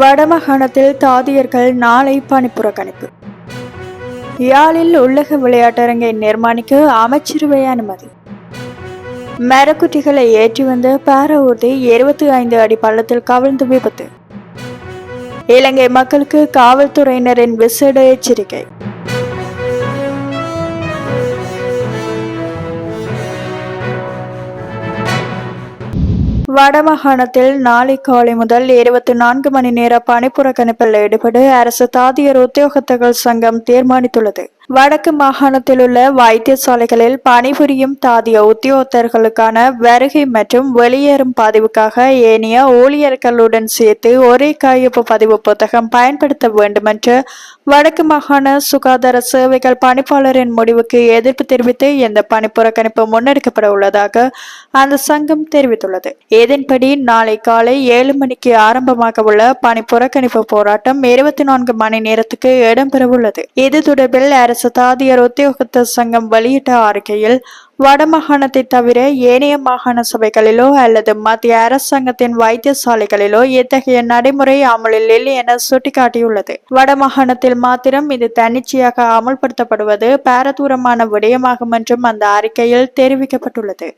வடமாகாணத்தில் தாதியர்கள் நாளை பணிப்புறக்கணிப்பு யாழில் உள்ளக விளையாட்டரங்கை நிர்மாணிக்க அமைச்சரவை அனுமதி. மரக்குட்டிகளை ஏற்றி வந்த பார ஊர்தி இருபத்தி ஐந்து அடி பள்ளத்தில் கவிழ்ந்து விபத்து. இலங்கை மக்களுக்கு காவல்துறையினரின் விசேட எச்சரிக்கை. வடமாகாணத்தில் நாளை காலை முதல் இருபத்தி நான்கு மணி நேர பணிப்புறக்கணிப்பில் ஈடுபட அரசு தாதியர் உத்தியோகத்தர்கள் சங்கம் தீர்மானித்துள்ளது. வடக்கு மாகாணத்தில் உள்ள வைத்தியசாலைகளில் பணிபுரியும் தாதிய உத்தியோகத்தர்களுக்கான வருகை மற்றும் வெளியேறும் பதிவுக்காக ஏனைய ஊழியர்களுடன் சேர்த்து ஒரே கையொப்பு பதிவு புத்தகம் பயன்படுத்த வேண்டும் என்று வடக்கு மாகாண சுகாதார சேவைகள் பணிப்பாளரின் முடிவுக்கு எதிர்ப்பு தெரிவித்து இந்த பணிப்புறக்கணிப்பு முன்னெடுக்கப்பட உள்ளதாக அந்த சங்கம் தெரிவித்துள்ளது. இதன்படி நாளை காலை ஏழு மணிக்கு ஆரம்பமாக உள்ள பணிப்புறக்கணிப்பு போராட்டம் இருபத்தி நான்கு மணி நேரத்துக்கு இடம்பெறவுள்ளது இது தொடர்பில் அரசு சதாதியர் உத்தியோகத்தர் சங்கம் வெளியிட்ட அறிக்கையில் வடமாகாணத்தை தவிர ஏனைய மாகாண சபைகளிலோ அல்லது மத்திய அரசாங்கத்தின் வைத்தியசாலைகளிலோ இத்தகைய நடைமுறை அமலில் இல்லை என சுட்டிக்காட்டியுள்ளது. வடமாகாணத்தில் மாத்திரம் இது தன்னிச்சையாக அமல்படுத்தப்படுவது பாரதூரமான விடயமாகும் என்றும் அந்த அறிக்கையில் தெரிவிக்கப்பட்டுள்ளது.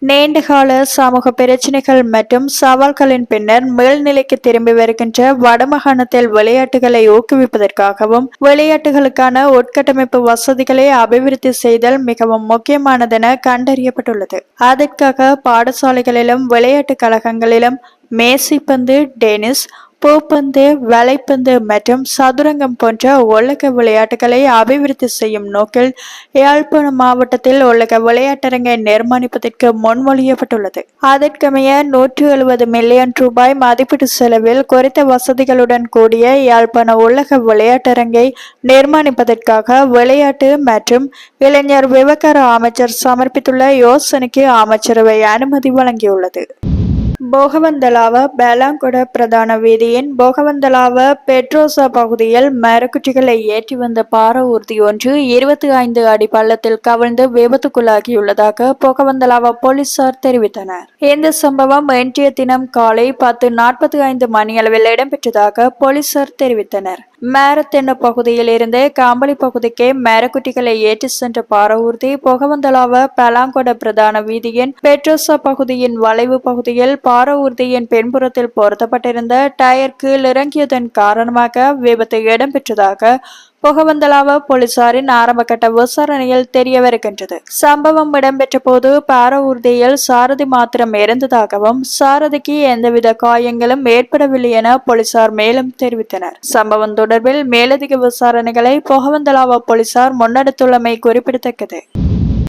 நீண்டகால சமூக பிரச்சினைகள் மற்றும் சவால்களின் பின்னர் மேல்நிலைக்கு திரும்பி வருகின்ற வடமாகாணத்தில் விளையாட்டுகளை ஊக்குவிப்பதற்காகவும் விளையாட்டுகளுக்கான உட்கட்டமைப்பு வசதிகளை அபிவிருத்தி செய்தல் மிகவும் முக்கியமானதென கண்டறியப்பட்டுள்ளது. அதற்காக பாடசாலைகளிலும் விளையாட்டுக் கழகங்களிலும் மேசிப்பந்து டென்னிஸ் பூப்பந்து வலைப்பந்து மற்றும் சதுரங்கம் போன்ற உலக விளையாட்டுகளை அபிவிருத்தி செய்யும் நோக்கில் யாழ்ப்பாணம் மாவட்டத்தில் உலக விளையாட்டரங்கை நிர்மாணிப்பதற்கு முன்மொழியப்பட்டுள்ளது. அதற்கமைய நூற்று எழுபது மில்லியன் ரூபாய் மதிப்பீட்டு செலவில் குறித்த வசதிகளுடன் கூடிய யாழ்ப்பாண உலக விளையாட்டரங்கை நிர்மாணிப்பதற்காக விளையாட்டு மற்றும் இளைஞர் விவகார அமைச்சர் சமர்ப்பித்துள்ள யோசனைக்கு அமைச்சரவை அனுமதி வழங்கியுள்ளது. போகவந்தலாவ பேலாங்கொட பிரதான வீதியின் போகவந்தலாவ பெட்ரோசா பகுதியில் மரக்குச்சிகளை ஏற்றி வந்த பார ஊர்தி ஒன்று இருபத்தி ஐந்து அடி பள்ளத்தில் கவிழ்ந்து விபத்துக்குள்ளாகியுள்ளதாக போகவந்தலாவ போலீசார் தெரிவித்தனர். இந்த சம்பவம் இன்றைய தினம் காலை பத்து நாற்பத்தி ஐந்து மணியளவில் இடம்பெற்றதாக போலீசார் தெரிவித்தனர். மேரத்தென்ன பகுதியில் இருந்து காம்பளி பகுதிக்கு மேரக்குட்டிகளை ஏற்றி சென்ற பாரவூர்தி புகவந்தலாவ பலாங்கொட பிரதான வீதியின் பெட்ரோசா பகுதியின் வளைவு பகுதியில் பாரவூர்தியின் பின்புறத்தில் பொருத்தப்பட்டிருந்த டயர் கீழ் இறங்கியதன் காரணமாக விபத்து இடம்பெற்றதாக புகவந்தலாவ போலீசாரின் ஆரம்பகட்ட விசாரணையில் தெரியவிருக்கின்றது சம்பவம் இடம்பெற்ற போது பார ஊர்தியில் சாரதி மாத்திரம் இருந்ததாகவும் சாரதிக்கு எந்தவித காயங்களும் ஏற்படவில்லை என போலீசார் மேலும் தெரிவித்தனர். சம்பவம் தொடர்பில் மேலதிக விசாரணைகளை புகவந்தலாவ போலீசார் முன்னெடுத்துள்ளமை குறிப்பிடத்தக்கது.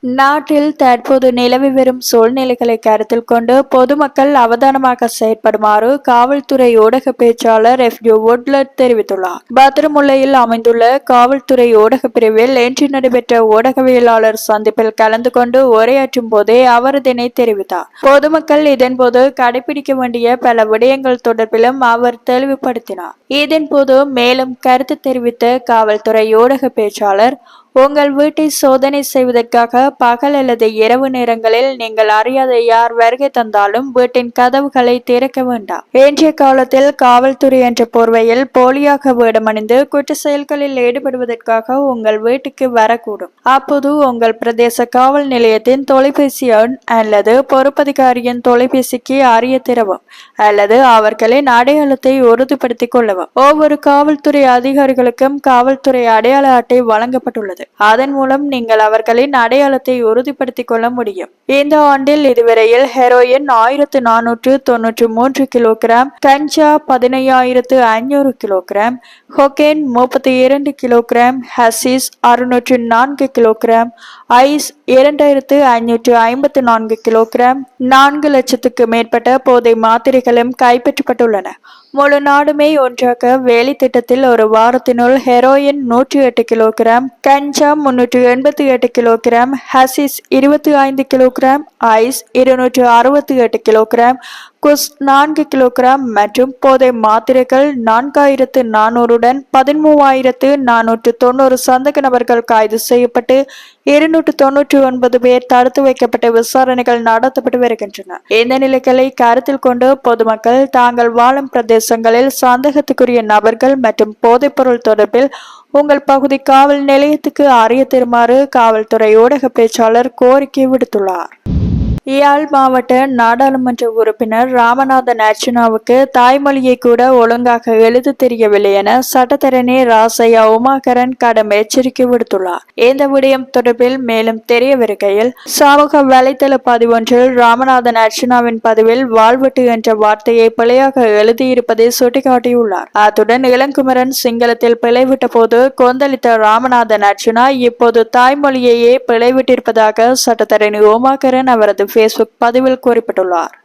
நாட்டில் தற்போது நிலவி வரும் சூழ்நிலைகளை கருத்தில் கொண்டு பொதுமக்கள் அவதானமாக செயற்படுமாறு காவல்துறை ஊடக பேச்சாளர் எஃப் யூ woodlert தெரிவித்துள்ளார். பத்திரமுல்லையில் அமைந்துள்ள காவல்துறை ஊடக பிரிவில் இன்று நடைபெற்ற ஊடகவியலாளர் சந்திப்பில் கலந்து கொண்டு உரையாற்றும் போதே அவர் இதனை தெரிவித்தார். பொதுமக்கள் இதன்போது கடைபிடிக்க வேண்டிய பல விடயங்கள் தொடர்பிலும் அவர் தெளிவுபடுத்தினார். இதன்போது மேலும் கருத்து தெரிவித்த காவல்துறை ஊடக பேச்சாளர் உங்கள் வீட்டை சோதனை செய்வதற்காக பகல் அல்லது இரவு நேரங்களில் நீங்கள் அறியாத யார் வருகை தந்தாலும் வீட்டின் கதவுகளை திறக்க வேண்டாம். இன்றைய காலத்தில் காவல்துறை என்ற போர்வையில் போலியாக வேடமணிந்து குற்ற செயல்களில் ஈடுபடுவதற்காக உங்கள் வீட்டுக்கு வரக்கூடும். அப்போது உங்கள் பிரதேச காவல் நிலையத்தின் தொலைபேசி எண் அல்லது பொறுப்பதிகாரியின் தொலைபேசிக்கு அறிய திறவும் அல்லது அவர்களின் அடையாளத்தை உறுதிப்படுத்திக் கொள்ளவும். ஒவ்வொரு காவல்துறை அதிகாரிகளுக்கும் காவல்துறை அடையாள அட்டை வழங்கப்பட்டுள்ளது. அதன் மூலம் நீங்கள் அவர்களின் அடையாளத்தை உறுதிப்படுத்திக் கொள்ள முடியும். இந்த ஆண்டில் இதுவரையில் ஹெரோயின் ஆயிரத்து நானூற்று தொன்னூற்று மூன்று கிலோகிராம் கஞ்சா பதினையாயிரத்து ஐநூறு கிலோகிராம் ஹொகேன் முப்பத்தி இரண்டு கிலோகிராம் ஹசிஸ் அறுநூற்று நான்கு கிலோகிராம் ஐஸ் இரண்டாயிரத்து ஐநூற்று ஐம்பத்து நான்கு கிலோகிராம் நான்கு லட்சத்துக்கு மேற்பட்ட போதை மாத்திரைகளும் கைப்பற்றப்பட்டுள்ளன. முழு நாடுமே ஒன்றாக வேலை திட்டத்தில் ஒரு வாரத்தினுள் ஹெரோயின் நூற்றி எட்டு கிலோகிராம் கஞ்சா முன்னூற்றி எண்பத்தி எட்டு கிலோகிராம் ஹசிஸ் இருபத்தி ஐந்து கிலோகிராம் ஐஸ் இருநூற்று அறுபத்தி எட்டு கிலோகிராம் குஸ் நான்கு கிலோகிராம் மற்றும் போதை மாத்திரைகள் நான்காயிரத்து நானூறுடன் பதிமூவாயிரத்து நானூற்று தொண்ணூறு சந்தக நபர்கள் கைது செய்யப்பட்டு இருநூற்று தொன்னூற்றி ஒன்பது பேர் தடுத்து வைக்கப்பட்ட விசாரணைகள் நடத்தப்பட்டு வருகின்றன. இந்த நிலைகளை கருத்தில் கொண்டு பொதுமக்கள் தாங்கள் வாழும் பிரதேச பிரதேசங்களில் சந்தேகத்துக்குரிய நபர்கள் மற்றும் போதைப்பொருள் தொடர்பில் உங்கள் பகுதி காவல் நிலையத்துக்கு அறிய தருமாறு காவல்துறை ஊடக பேச்சாளர் கோரிக்கை விடுத்துள்ளார். இயாழ் மாவட்ட நாடாளுமன்ற உறுப்பினர் ராமநாதன் அர்ச்சனாவுக்கு தாய்மொழியை கூட ஒழுங்காக எழுத தெரியவில்லை என சட்டத்தரணி ராசையா உமாகரன் கடும் எச்சரிக்கை விடுத்துள்ளார். இந்த விடயம் தொடர்பில் மேலும் தெரியவிருக்கையில் சமூக வலைதள பதிவொன்றில் ராமநாதன் அர்ச்சனாவின் பதிவில் வாழ்வெட்டு என்ற வார்த்தையை பிழையாக எழுதியிருப்பதை சுட்டிக்காட்டியுள்ளார். அத்துடன் இளங்குமரன் சிங்களத்தில் பிழைவிட்ட போது கொந்தளித்த ராமநாதன் அர்ச்சனா இப்போது தாய்மொழியையே பிழைவிட்டிருப்பதாக சட்டத்தரணி உமாகரன் அவரது ஃபேஸ்புக் பதிவில் குறிப்பிட்டுள்ளார்.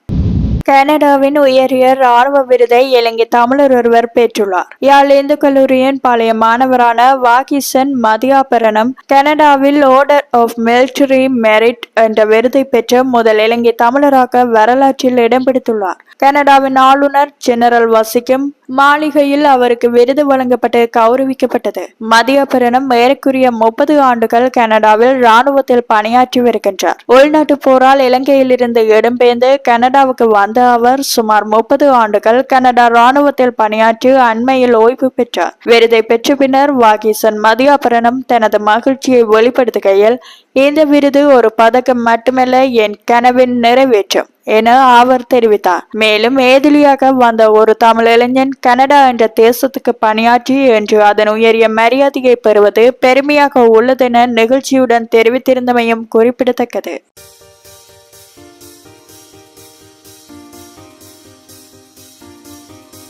கனடாவின் உயரிய ராணுவ விருதை இலங்கை தமிழர் ஒருவர் பெற்றுள்ளார். யாழ் இந்து கல்லூரியின் பழைய மாணவரான வாகிசன் மதியாபரணம் கனடாவில் ஆர்டர் ஆஃப் மிலிட்டரி மெரிட் என்ற விருதை பெற்ற முதல் இலங்கை தமிழராக வரலாற்றில் இடம் பிடித்துள்ளார். கனடாவின் ஆளுநர் ஜெனரல் வசிக்கும் மாளிகையில் அவருக்கு விருது வழங்கப்பட்டு கௌரவிக்கப்பட்டது. மதியாபரணம் மேற்கூறிய முப்பது ஆண்டுகள் கனடாவில் ராணுவத்தில் பணியாற்றி வருகின்றார். உள்நாட்டு போரால் இலங்கையிலிருந்து இடம்பெயர்ந்து கனடாவுக்கு வந்த அவர் சுமார் முப்பது ஆண்டுகள் கனடா ராணுவத்தில் பணியாற்றி அண்மையில் ஓய்வு பெற்றார். விருதை பெற்ற பின்னர் வாகிசன் மதியாபரணம் தனது மகிழ்ச்சியை வெளிப்படுத்துகையில் இந்த விருது ஒரு பதக்கம் மட்டுமல்ல என் கனவின் நிறைவேற்றும். என அவர் தெரிவித்தார். மேலும் ஏதிலியாக வந்த ஒரு தமிழ் இளைஞன் கனடா என்ற தேசத்துக்கு பணியாற்றி என்று அதன் உயரிய மரியாதையை பெறுவது பெருமையாக உள்ளதென நிகழ்ச்சியுடன் தெரிவித்திருந்தமையும் குறிப்பிடத்தக்கது.